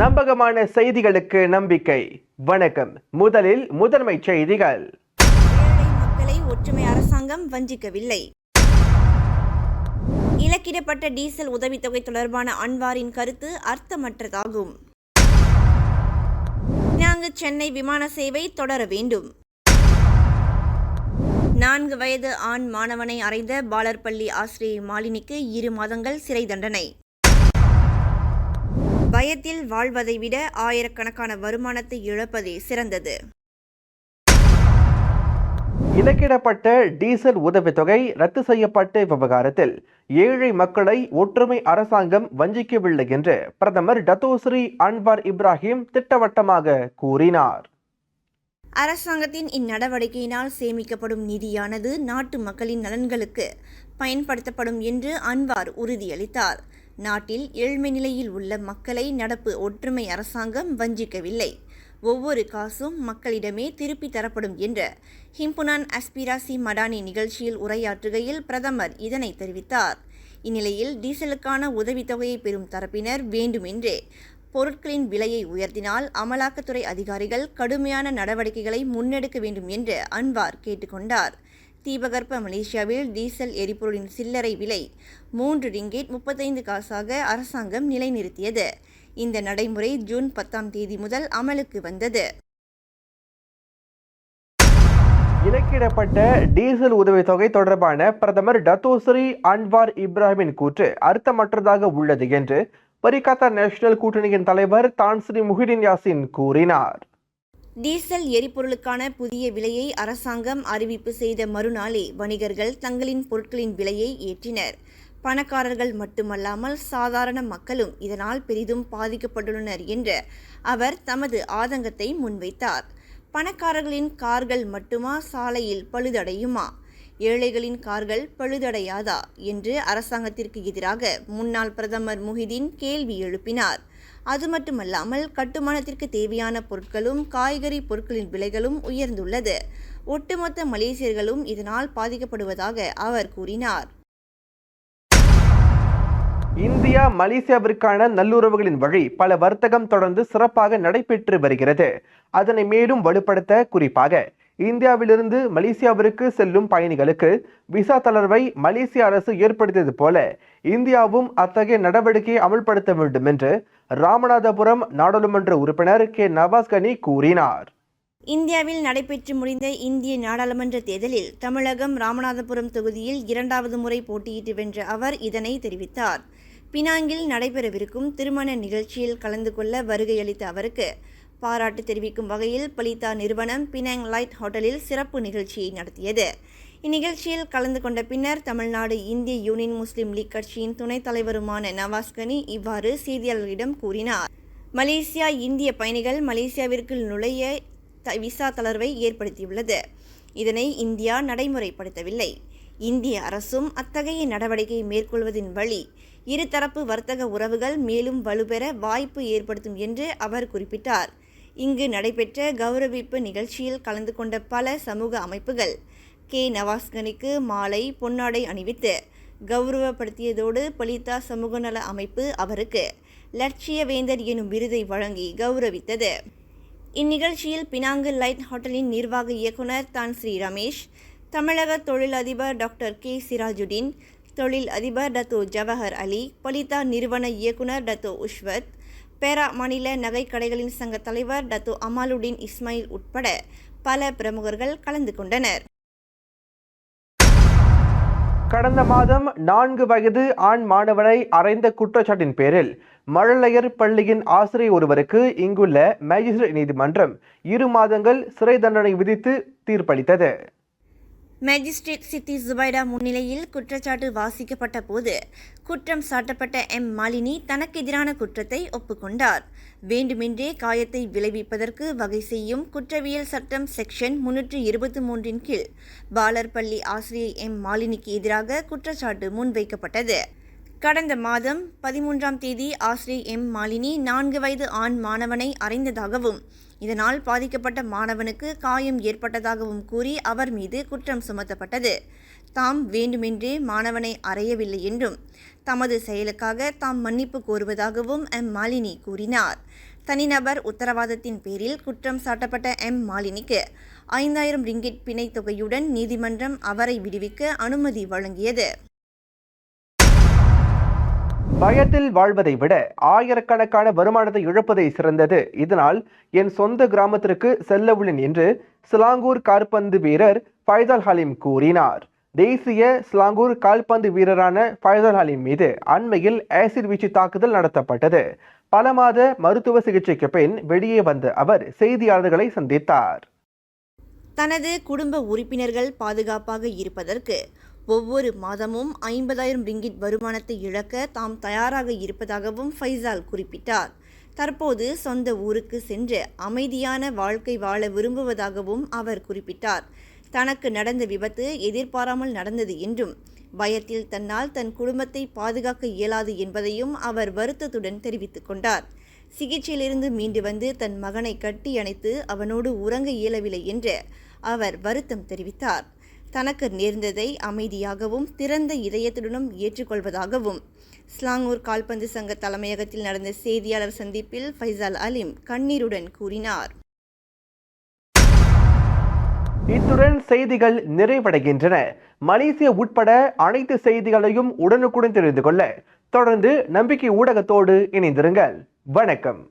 நம்பகமான செய்திகளுக்கு நம்பிக்கை. வணக்கம். முதலில் முதன்மை செய்திகள். மக்களை ஒற்றுமை அரசாங்கம் வஞ்சிக்கவில்லை. இலக்கிடப்பட்ட டீசல் உதவித்தொகை தொடர்பான அன்வாரின் கருத்து அர்த்தமற்றதாகும். பினாங்கு சென்னை விமான சேவை தொடர வேண்டும். நான்கு வயது ஆண் மாணவனை அறைந்த பாலர்பள்ளி ஆசிரியை மாலினிக்கு இரு மாதங்கள் சிறை தண்டனை. பயத்தில் வாழ்வதை விட ஆயிரக்கணக்கான வருமானத்தை இழப்பதே சிறந்தது. இலக்கிடப்பட்ட டீசல் உதவித்தொகை ரத்து செய்யப்பட்ட விவகாரத்தில் ஏழை மக்களை ஒற்றுமை அரசாங்கம் வஞ்சிக்கவில்லை என்று பிரதமர் டத்தோஸ்ரீ அன்வார் இப்ராஹிம் திட்டவட்டமாக கூறினார். அரசாங்கத்தின் இந்நடவடிக்கையினால் சேமிக்கப்படும் நிதியானது நாட்டு மக்களின் நலன்களுக்கு பயன்படுத்தப்படும் என்று அன்வார் உறுதியளித்தார். நாட்டில் ஏழ்மை நிலையில் உள்ள மக்களை நடப்பு ஒற்றுமை அரசாங்கம் வஞ்சிக்கவில்லை. ஒவ்வொரு காசும் மக்களிடமே திருப்பி தரப்படும் என்ற ஹிம்புனான் அஸ்பிராசி மடானி நிகழ்ச்சியில் உரையாற்றுகையில் பிரதமர் இதனை தெரிவித்தார். இந்நிலையில் டீசலுக்கான உதவித்தொகையை பெறும் தரப்பினர் வேண்டுமென்றே பொருட்களின் விலையை உயர்த்தினால் அமலாக்கத்துறை அதிகாரிகள் கடுமையான நடவடிக்கைகளை முன்னெடுக்க வேண்டும் என்று அன்வார் கேட்டுக்கொண்டார். தீபகற்ப மலேசியாவில் டீசல் எரிபொருளின் சில்லறை விலை மூன்று ரிங்கேட் முப்பத்தைந்து காசாக அரசாங்கம் நிலைநிறுத்தியது. இந்த நடைமுறை ஜூன் பத்தாம் தேதி முதல் அமலுக்கு வந்தது. இலக்கிடப்பட்ட டீசல் உதவித்தொகை தொடர்பான பிரதமர் டத்தோஸ்ரீ அன்வார் இப்ராஹிமின் கூற்று அர்த்தமற்றதாக உள்ளது என்று பரிகாத்தா நேஷனல் கூட்டணியின் தலைவர் தான்ஸ்ரீ முஹிடின் யாசின் கூறினார். டீசல் எரிபொருளுக்கான புதிய விலையை அரசாங்கம் அறிவிப்பு செய்த மறுநாளே வணிகர்கள் தங்களின் பொருட்களின் விலையை ஏற்றினர். பணக்காரர்கள் மட்டுமல்லாமல் சாதாரண மக்களும் இதனால் பெரிதும் பாதிக்கப்பட்டுள்ளனர் என்று அவர் தமது ஆதங்கத்தை முன்வைத்தார். பணக்காரர்களின் கார்கள் மட்டுமா சாலையில் பழுதடையுமா? ஏழைகளின் கார்கள் பழுதடையாதா? என்று அரசாங்கத்திற்கு எதிராக முன்னாள் பிரதமர் முஹிதீன் கேள்வி எழுப்பினார். அது மட்டுமல்லாமல் கட்டுமானத்திற்கு தேவையான பொருட்களும் காய்கறி பொருட்களின் விலைகளும் உயர்ந்துள்ளது. ஒட்டுமொத்த மலேசியர்களும் இதனால் பாதிக்கப்படுவதாக அவர் கூறினார். இந்தியா மலேசியாவிற்கான நல்லுறவுகளின் வழி பல வர்த்தகம் தொடர்ந்து சிறப்பாக நடைபெற்று வருகிறது. அதனை மேலும் வலுப்படுத்த குறிப்பாக இந்தியாவிலிருந்து மலேசியாவிற்கு செல்லும் பயணிகளுக்கு விசா தளர்வை மலேசிய அரசு ஏற்படுத்தியது போல இந்தியாவும் அத்தகைய நடவடிக்கையை அமல்படுத்த வேண்டும் என்று ராமநாதபுரம் நாடாளுமன்ற உறுப்பினர் கே. நவாஸ் கனி கூறினார். இந்தியாவில் நடைபெற்று முடிந்த இந்திய நாடாளுமன்ற தேர்தலில் தமிழகம் ராமநாதபுரம் தொகுதியில் இரண்டாவது முறை போட்டியிட்டு வென்ற அவர் இதனை தெரிவித்தார். பினாங்கில் நடைபெறவிருக்கும் திருமண நிகழ்ச்சியில் கலந்து கொள்ள வருகையளித்த அவருக்கு பாராட்டு தெரிவிக்கும் வகையில் பலிதா நிறுவனம் பினாங் லைட் ஹோட்டலில் சிறப்பு நிகழ்ச்சியை நடத்தியது. இந்நிகழ்ச்சியில் கலந்து கொண்ட பின்னர் தமிழ்நாடு இந்திய யூனியன் முஸ்லீம் லீக் கட்சியின் துணைத் தலைவருமான நவாஸ் கனி இவ்வாறு செய்தியாளர்களிடம் கூறினார். மலேசியா இந்திய பயணிகள் மலேசியாவிற்கு நுழைய த- விசா தளர்வை ஏற்படுத்தியுள்ளது. இதனை இந்தியா நடைமுறைப்படுத்தவில்லை. இந்திய அரசும் அத்தகைய நடவடிக்கையை மேற்கொள்வதின் வழி இருதரப்பு வர்த்தக உறவுகள் மேலும் வலுப்பெற வாய்ப்பு ஏற்படுத்தும் என்று அவர் குறிப்பிட்டார். இங்கு நடைபெற்ற கௌரவிப்பு நிகழ்ச்சியில் கலந்து கொண்ட பல சமூக அமைப்புகள் கே. நவாஸ்கனிக்கு மாலை பொன்னாடை அணிவித்து கௌரவப்படுத்தியதோடு பலிதா சமூக நல அமைப்பு அவருக்கு லட்சிய வேந்தர் எனும் விருதை வழங்கி கௌரவித்தது. இந்நிகழ்ச்சியில் பினாங்கு லைட் ஹோட்டலின் நிர்வாக இயக்குனர் தான் ஸ்ரீ ரமேஷ் தமிழக தொழில் அதிபர் டாக்டர் கே. சிராஜுடீன் தொழில் அதிபர் டத்தோ ஜவஹர் அலி பலிதா நிறுவன இயக்குனர் டத்தோ உஷ்வத் பேரா மாநில நகைக்கடைகளின் சங்க தலைவர் டத்து அமாலுடீன் இஸ்மாயில் உட்பட பல பிரமுகர்கள் கலந்து கொண்டனர். கடந்த மாதம் நான்கு வயது ஆண் மாணவனை அறைந்த குற்றச்சாட்டின் பேரில் மழலையர் பள்ளியின் ஆசிரியர் ஒருவருக்கு இங்குள்ள மேஜிஸ்ட்ரேட் நீதிமன்றம் இரு மாதங்கள் சிறை தண்டனை விதித்து தீர்ப்பளித்தது. மேஜிஸ்ட்ரேட் சித்தி ஜுபைடா முன்னிலையில் குற்றச்சாட்டு வாசிக்கப்பட்ட போது குற்றம் சாட்டப்பட்ட எம் மாலினி தனக்கு எதிரான குற்றத்தை ஒப்புக்கொண்டார். வேண்டுமென்றே காயத்தை விளைவிப்பதற்கு வகை செய்யும் குற்றவியல் சட்டம் செக்ஷன் முன்னூற்று இருபத்தி மூன்றின் கீழ் பாலர் பள்ளி ஆசிரியை எம் மாலினிக்கு எதிராக குற்றச்சாட்டு முன்வைக்கப்பட்டது. கடந்த மாதம் பதிமூன்றாம் தேதி ஆசிரியை எம் மாலினி நான்கு வயது ஆண் மாணவனை அறைந்ததாகவும் இதனால் பாதிக்கப்பட்ட மாணவனுக்கு காயம் ஏற்பட்டதாகவும் கூறி அவர் மீது குற்றம் சுமத்தப்பட்டது. தாம் வேண்டுமென்றே மாணவனை அறையவில்லை என்றும் தமது செயலுக்காக தாம் மன்னிப்பு கோருவதாகவும் எம். மாலினி கூறினார். தனிநபர் உத்தரவாதத்தின் பேரில் குற்றம் சாட்டப்பட்ட எம். மாலினிக்கு ஐந்தாயிரம் ரிங்கிட் பிணைத் தொகையுடன் நீதிமன்றம் அவரை விடுவிக்க அனுமதி வழங்கியது. பயத்தில் வாழ்வதை விட ஆயிரக்கணக்கான வருமானத்தை இழப்பதை சிறந்தது. இதனால் என் சொந்த கிராமத்திற்கு செல்ல உள்ளேன் என்று சிலாங்கூர் கால்பந்து வீரர் ஃபைசல் ஹலீம் கூறினார். தேசிய சிலாங்கூர் கால்பந்து வீரரான ஃபைசல் ஹலீம் மீது அண்மையில் ஆசிட் வீச்சு தாக்குதல் நடத்தப்பட்டது. பல மாத மருத்துவ சிகிச்சைக்கு பின் வெளியே வந்த அவர் செய்தியாளர்களை சந்தித்தார். தனது குடும்ப உறுப்பினர்கள் பாதுகாப்பாக இருப்பதற்கு ஒவ்வொரு மாதமும் ஐம்பதாயிரம் ரிங்கிட் வருமானத்தை இழக்க தாம் தயாராக இருப்பதாகவும் ஃபைசால் குறிப்பிட்டார். தற்போது சொந்த ஊருக்கு சென்று அமைதியான வாழ்க்கை வாழ விரும்புவதாகவும் அவர் குறிப்பிட்டார். தனக்கு நடந்த விபத்து எதிர்பாராமல் நடந்தது என்றும் பயத்தில் தன்னால் தன் குடும்பத்தை பாதுகாக்க இயலாது என்பதையும் அவர் வருத்தத்துடன் தெரிவித்துக் கொண்டார். சிகிச்சையிலிருந்து மீண்டு வந்து தன் மகனை கட்டி அணைத்து அவனோடு உறங்க இயலவில்லை என்று அவர் வருத்தம் தெரிவித்தார். தனக்கு நேர்ந்ததை அமைதியாகவும் திறந்த இதயத்துடனும் ஏற்றுக்கொள்வதாகவும். ஸ்லாங்கூர் கால்பந்து சங்க தலைமையகத்தில் நடந்த செய்தியாளர் சந்திப்பில் ஃபைசால் அலிம் கண்ணீருடன் கூறினார். இத்துடன் செய்திகள் நிறைவடைகின்றன. மலேசியா உட்பட அனைத்து செய்திகளையும் உடனுக்குடன் தெரிந்து கொள்ள தொடர்ந்து நம்பிக்கை ஊடகத்தோடு இணைந்திருங்கள். வணக்கம்.